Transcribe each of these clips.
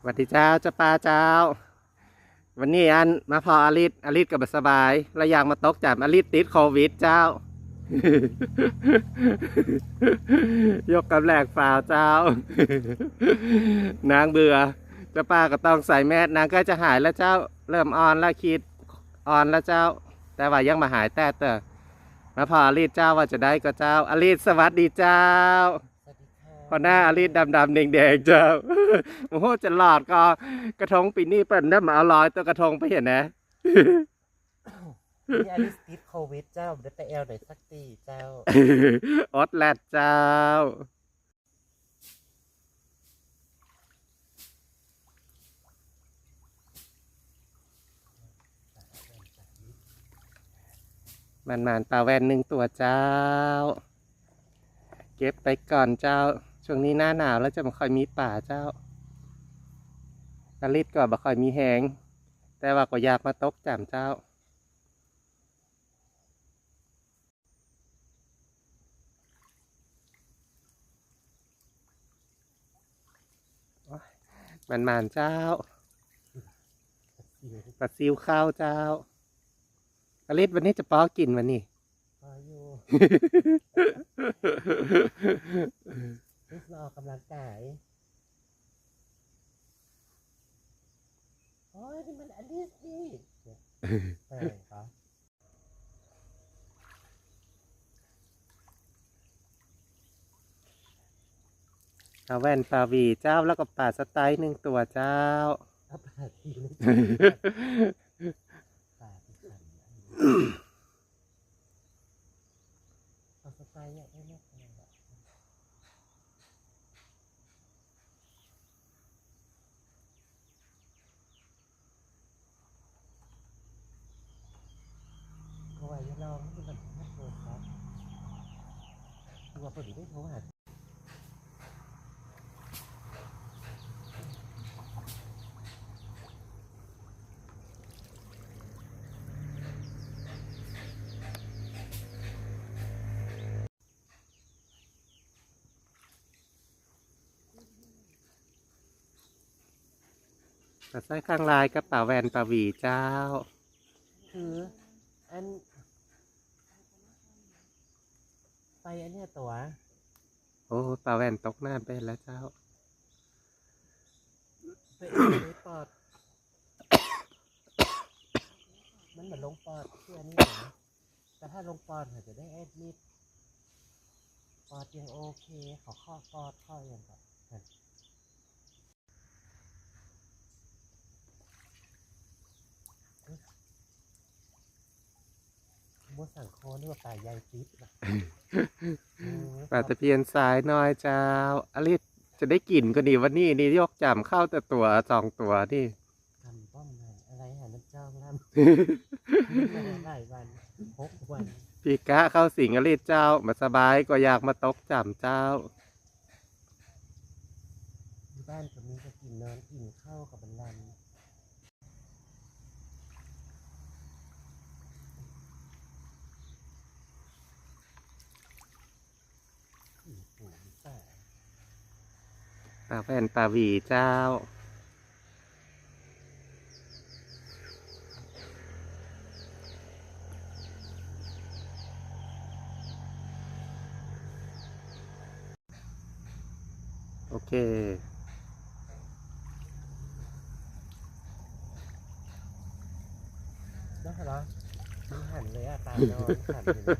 สวัสดีเจ้าเจ้าป้าเจ้า วันนี้อันมาพออาริสอาริสกับสบายแล้วอยากมาตกจับอาริสติดโควิดเจ้า ยกกำแหลกฝ่าวเจ้า นางเบื่อเจ้าป้าก็ต้องใส่แมสนางก็จะหายแล้วเจ้า เริ่มอ่อนแล้วคิดอ่อนแล้วเจ้า แต่ว่ายังมาหายแต่เตอมาพออาริสเจ้าว่าจะได้ก็เจ้าอาริสสวัสดีเจ้า พอหน้าอาริสดำดำๆแดงแดงๆเจ้าโอ้โหจะหลอดก็กระทงปีนี้เปิ่นได้มาเอาลอยตัวกระทงไปเห็นนะนี่อลิสติดโควิดเจ้าเดี๋ยวไปแอลหน่อยสักตีเจ้าออดแลดเจ้ามันมานๆปลาแวนหนึ่งตัวเจ้า เก็บไปก่อนเจ้า ช่วงนี้หน้าหนาวแล้วจะไม่ค่อยมีป่าเจ้าอลิศก็บ่ค่อยมีแหง แต่ว่าก็อยากมาตกจามเจ้า มันมานๆเจ้าปลาซิวข้าวเจ้าอลิศวันนี้จะป้อกินวันนี้พออยู่ มาออกกำลังกายโอ้ยนี่มันอลิสนี่แปลงปะปลาแว่นปาวีเจ้าแล้วก็ปลาสไตล์หนึ่งตัวเจ้าเอาปลาทีเลยปลาที่ขันเอาสไตล์เนี่ยได้ไหมอะไรแบบเอาไว้ล องให้มันไม่โทรครับตัวพอดีได้โทรหาปลาไส้ข้างลายกับปลาแวนปาวีเจ้า คือ อัน ไปอันเนี้ยตัวโอ้ปลาแวนตกน้ำไปแล้วเจ้าไปเอ็นในปอด มันเหมือนลงปอดเชื่อนี่เหรอแต่ถ้าลงปอดอาจจะได้แอดมิดปอดยังโอเคขอข้อปอดข้อยังก่อน นั่นบัวสั่งโคนี่ว่าปลาใหญ่จิ๊บนะอืมปลาตะเพียนสายน้อยเจ้าอลิศจะได้กลิ่นก็ดีวันนี้นี่ยกจำเข้าแต่ตัวสองตัวนี่ทำป้อมงานอะไรหาน้ำเจ้าล่ำหลายวันหกวันพี่กะเข้าสิงอลิศเจ้ามาสบายก็อยากมาตกจำเจ้าที่บ้านก็มีก็กินนอนกินข้าวกับบรรลันอีกหูแต่ ปลาแวนปลาหวีเจ้า โอเคแล้วเหรอมันหันเลยอะตามนอนหันเลยนะ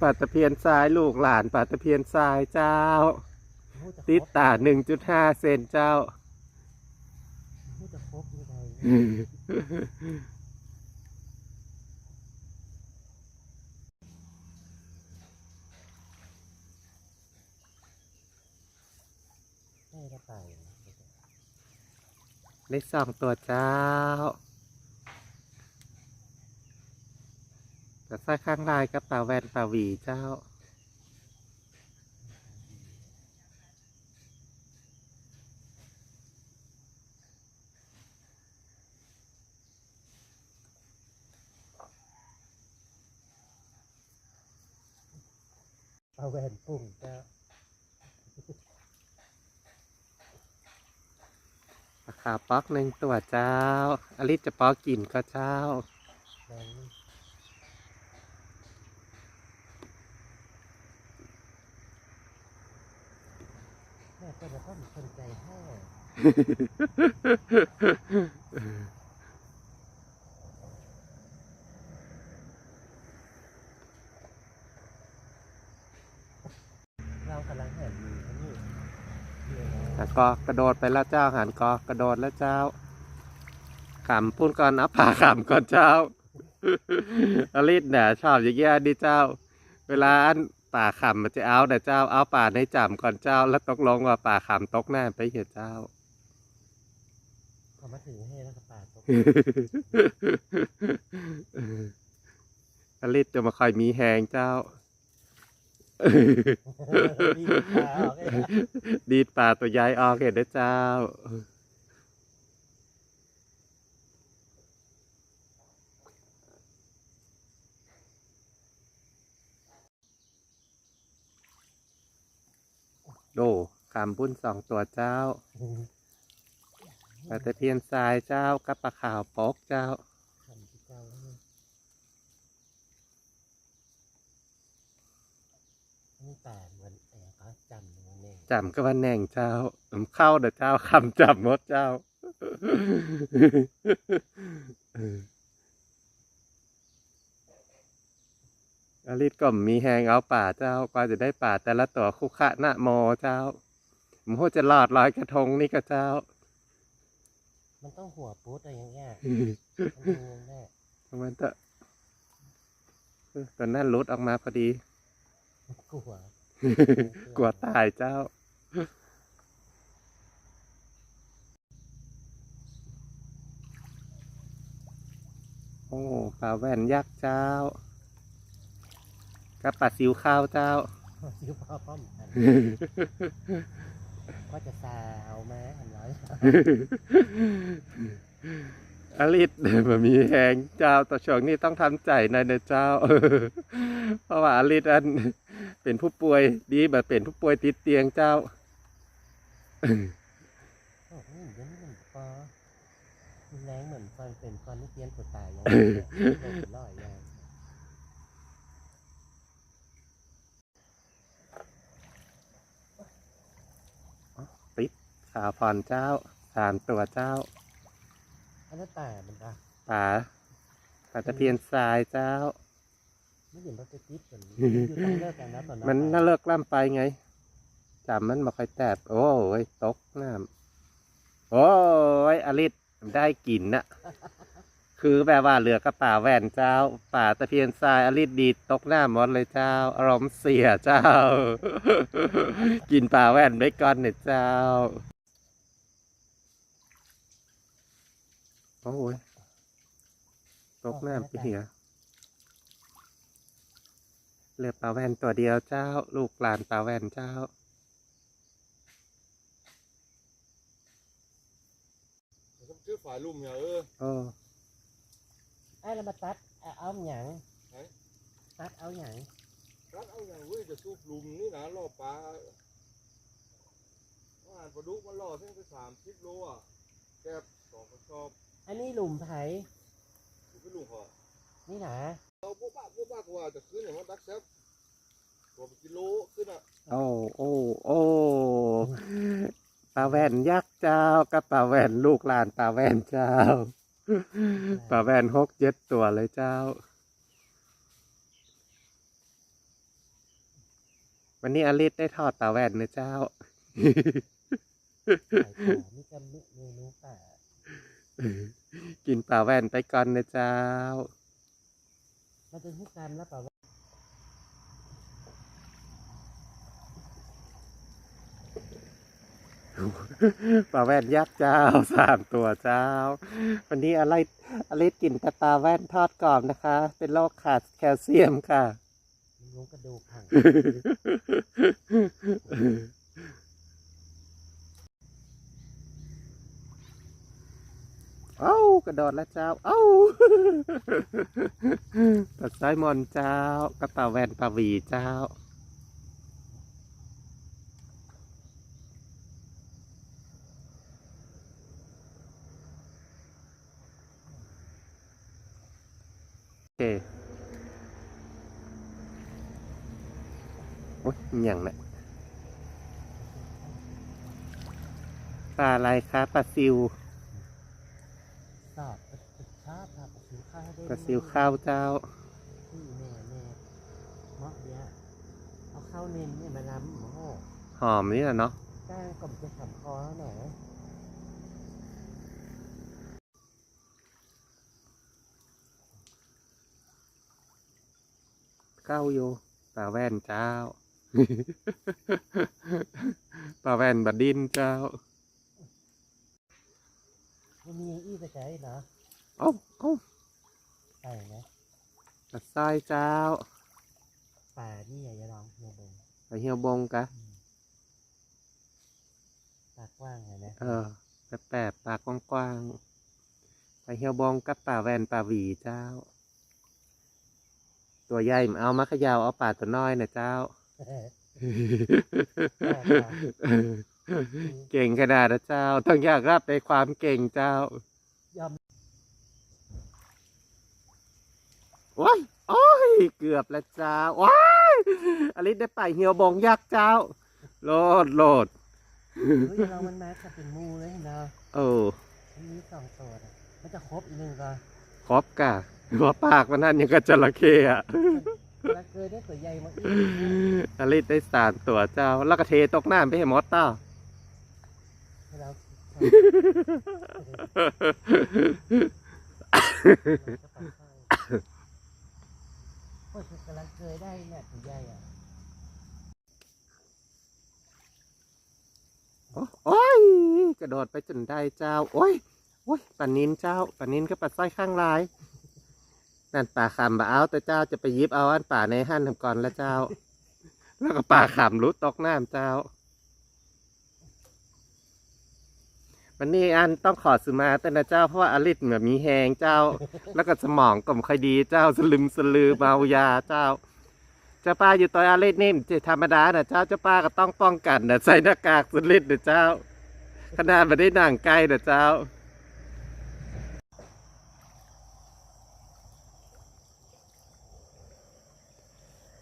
ปลาตะเพียนทรายลูกหลานปลาตะเพียนทรายเจ้าพูดจะ ติดตาหนึ่งจุดห้าเซนเจ้าพูดจะครบยังไงให้กระต่ายได้สองตัวเจ้า แต่ใส่ข้างลายกับปลาแวนปลาหวีเจ้า เอาแหวนปุ่งจะขาวป๊อกหนึ่งตัวเจ้า อลิสจะป๊อกกินก็เจ้าแบงค์แม่ก็จะต้องคนใจแห้งเรากำลังหันมืออันนี้ เดี๋ยวนะแล้วก็กระโดดไปแล้วเจ้าหันก็กระโดดแล้วเจ้าขำพูดก่อนนะผ่าขำก่อนเจ้าอลิสเนี่ยชอบอย่างเงี้ยดิเจ้า เวลาอันป่าขำมันจะเอาแต่เจ้าเอาป่าในจำก่อนเจ้า แล้วตกลงว่าป่าขำตกแน่ไปเหตุเจ้าพอมาถึงให้แล้วก็ปาดตกอลิสจะมาคอยมีแหงเจ้า ดีขาออกเลยนะดีดป่าตัวใหญ่ออกเห็นได้เจ้าโดขามบุญสองตัวเจ้าปลาตะเพียนทรายเจ้ากับปลาขาวปอกเจ้า ทำที่เจ้าแล้วเนี่ย นี่แต่เหมือนแอบก็จำเหมือนเองจำก็ว่าแหน่งเจ้าผมเข้าเด้อเจ้าคำจำหมดเจ้า อลิศก็มีแหงเอาป่าเจ้ากว่าจะได้ป่าแต่ละตัวคุขะนะโมเจ้าผมโหจะลอดลอยกระทงนี่ก็เจ้า มันต้องหัวปุ๊ดอะไรอย่างเงี้ยมันดูแน่มันจะเออตอนนั้นรุดออกมาพอดี กลัว กลัวตายเจ้า โอ้ปลาแว่นยักษ์เจ้ากับปลาซิวข้าวเจ้ายุบพ่อป้อมกันก็จะซาวมาหันร้อย อลิศมันมีแหงเจ้าต่อช่วงนี้ต้องทำใจนอยนเจ้า เพราะว่าอลิศอันเป็นผู้ป่วยดีแบบเป็นผู้ป่วยติดเตียงเจ้าโอ้นเหมือนปอมีแรงเหมือนฟันเป็นฟันที่เพี้ยนตัวตายอย่างนี้เลยลอยอย่างสาวพรเจ้าสามตัวเจ้า อันนั้นแต่มันอะป่าป่าตะเพียนทรายเจ้า ไม่เห็นรถจะติดเหมือนอยู่ต้องเลิกกันนะตอนนั้นมันน่าเลิกล่ำไปไงจำมันมาค่อยแตบโอ้ยตกน้ำโอ้ยอลิศได้กลิ่นน่ะ คือแบบว่าเหลือกระป่าแว่นเจ้า ป่าตะเพียนทรายอลิศดีดตกหน้าหมดเลยเจ้า อารมณ์เสียเจ้า กินป่าแว่นไว้ก่อนเนี่ยเจ้า โอ้ยตกน้ำไปเหียเหลือปลาแว่นตัวเดียวเจ้า ลูกหลานปลาแว่นเจ้าผมชื่อฝ่ายลุ่มเนี่ยเออโอ้ไอ้เรามาตัดเอาเอาหยังไหนตัดเอาหยังรักเอาอย่างเว้ยจะสูบลุมนี่นะล่อปลาว่าอ่านปลาดุกมันล่อเส้นไปสามสิบโลอะแกบสองกระสอบ อันนี้หลุมไผ่อยู่ไปลุงเขานี่นะเราพวกบ้าพวกบ้ากว่าจะขึ้นอย่างว่าดักแซบตัวเป็นกิโลขึ้นอะโอ้โอ้โอ้ปลาแว่นยักษ์เจ้ากับปลาแว่นลูกหลานปลาแว่นเจ้าปลาแว่นหกเจ็ดตัวเลยเจ้า วันนี้อลิศได้ทอดปลาแว่นนะเจ้าไผ่ป่านี่จะเมนูป่า กินปลาแว่นไปก่อนนะเจ้ามันจะทุกการแล้วปล่าว่าปลาแว่นยักษ์เจ้าสามตัวเจ้า วันนี้อะไรอลิศกินแต่ปลาแว่นทอดกรอบนะคะ เป็นโรคขาดแคลเซียมค่ะมันลงกระดูกผัง เอ้ากระโดดแล้วเจ้า เอ้าตัดสายมอนเจ้ากระตาแวนปาวีเจ้าโอเคโอ๊ยอย่างนะปลาอะไรคะปลาซิว สอบติดชอบครับสิวข้าวได้ปลาซิวข้าวเจ้า ที่แม่แม่เมาะเนี้ยเอาข้าวเน้นเนี่ยมาล้ำหมูโหหอมนี่แหละเนาะก้างกลมจะขำคอแล้วหน่อยเก้าโยปลาแว่นเจ้า ปลาแว่นบัดดินเจ้า มันมีอย่างอี้ไปใจเหรอเอ้าเอ้าใช่ไหมปลาสร้อยเจ้าป่านี่อย่าอย่าลองเฮียบงปลาเหี่ยวบงกะ ปากกว้างเลยนะเออแปบแปบๆปากกว้างๆปลาเหี่ยวบงกับปลาแว่นปลาหวีเจ้า ตัวใหญ่มเอามาเขยาวเอาปลาตัวน้อยนะเจ้า เก่งขนาดนะเจ้า ต้องอยากรับในความเก่งเจ้ายอมโอ้ยโอ้ย เกือบแล้วเจ้า ว้ายอลิสได้ไปเหี่ยวบงยักษ์เจ้า โลดโลดเฮ้ยเรามันมาจะเป็นมูเลยเนาะเออมันมีสองตัวนะมันจะครบอีกหนึ่งก็ครบกะหัวปากมันนั่นยังกับจระเข้อะแล้วเคยได้ตัวใหญ่มาอีกอลิสได้สามตัวเจ้าแล้วก็เทตกน้ำไปให้หมดเต้าให้เรา โอ้ยกำลังเคยได้เนี่ยตัวใหญ่อะโอ้ยกระโดดไปจนได้เจ้า โอ้ยโอ้ยปลานินเจ้าปลานินก็ปลาสร้อยข้างลาย นั่นป่าขำบ่เอาแต่เจ้าจะไปยิบเอาอันป่าในหั่นทำก่อนแล้วเจ้า แล้วก็ป่าขำรุดตกน้ำเจ้า วันนี้อันต้องขอสุมาแต่นะเจ้าเพราะว่าอลิศแบบมีแหงเจ้า แล้วก็สมองก็ไม่ค่อยดีเจ้าสลึมสลือเมายาเจ้า เจ้าป้าอยู่ตัวอลิศนี่จะธรรมดานะเจ้าเจ้าป้าก็ต้องป้องกันนะใส่หน้ากากสุดฤทธิ์นะเจ้า ขนาดมาได้นั่งใกล้นะเจ้า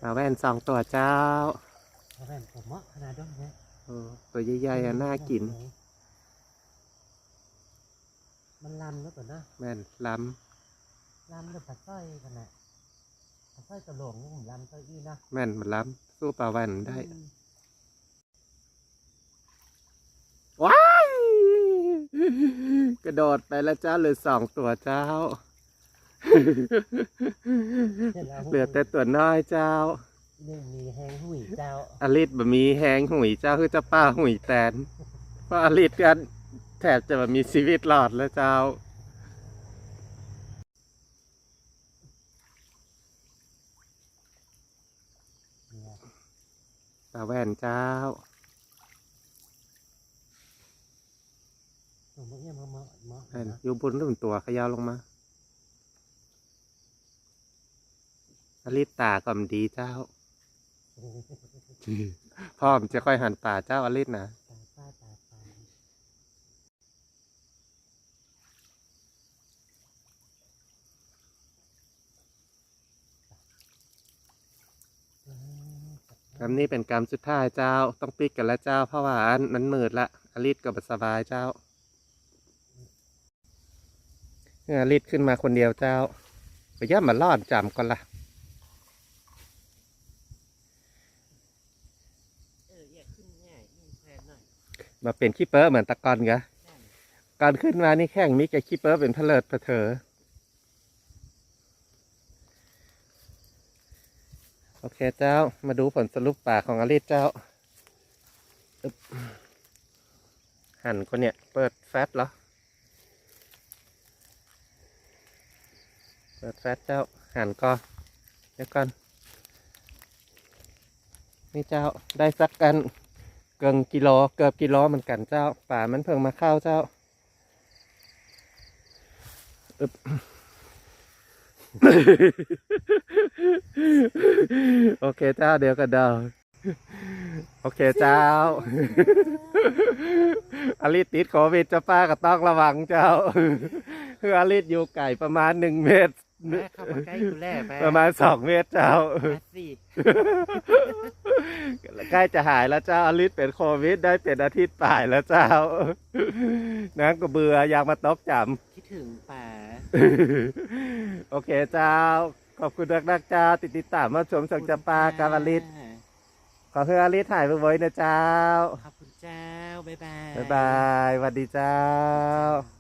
มาแว่นสองตัวเจ้าเอาแว่นผมเหมาะขนาดนั้นนะเออตัวใหญ่ๆอะน่ากิน มันลำแล้วก่อนนะแม่นล้ลำแล้วผัดสร้อยกันนะผัดสร้อยกระโหลกนี่ผมลำสร้อยอี้นะำแม่นมันล้ำสู้ปลาแว่นได้ อืมว้ายกระโดดไปแล้วเจ้าเหลือสองตัวเจ้า เสร็จแล้วเหลือแต่ตัวน้อยเจ้าหนึ่งมีแหงหุ่ยเจ้าอลิศบะมีแหงหุยเจ้าคือเจ้าป้าหุยแตนเพราะอลิศกัน แทบจะบะมีชีวิตรอดแล้วเจ้าเนี่ยปลาแว่นเจ้าผมเอี่ยมเหมาะเหมาะแม่นนะอยู่บนรุ่นตัวเขยาวลงมาอลิศตาก็มนดีเจ้า พ่อมนจะค่อยหันป่าเจ้าอลิศนะ ตาป้าตาปลาอืม กรรมนี้เป็นกรรมสุดท้ายเจ้าต้องปิดกันแล้วเจ้า เพราะว่าอันมันมืดละอลิศก็บสบายเจ้าอลิศขึ้นมาคนเดียวเจ้า ไปย่ามาลอดจำก่อนละเอออยากขึ้นง่ายนหน่อยมาเป็นขี้เปอร์เหมือนตะกอนกะก่อนขึ้นมานี่แข่งมิกกับขี้เปอร์เป็นเพลิดเพลิเถอ โอเคเจ้า มาดูผลสรุปป่ากของอลิศเจ้า หั่นคนเนี่ย เปิดแฟตเหรอ เปิดแฟตเจ้า หั่นก็เดี๋ยวก่อน นี่เจ้า ได้สักกันเกินกิโล เกือบกิโลเหมือนกันเจ้า ป่ามันเพิ่งมาเข้าเจ้าอึ๊บ โอเคเจ้าเดี๋ยวกันเดาโอเคเจ้าอลิสติดโควิดเจ้าป้าก็ต้องระวังเจ้าคืออลิสอยู่ไก่ประมาณหนึ่งเมตรแม่เข้ามาใกล้กูแล่แม่ประมาณสองเมตรเจ้ามาสิใกล้จะหายแล้วเจ้าอลิสเป็นโควิดได้เป็นอาทิตย์ป่ายแล้วเจ้านางก็เบื่ออยากมาตบจคิดถึงป๋าำ โอเคเจ้า ขอบคุณนักๆเจ้า ติดติดตามมาชมสังจำปากับอลิสขอให้อลิสถ่ายไว้นะเจ้า ขอบคุณเจ้า บ๊ายบาย บ๊ายบายสวัสดีเจ้า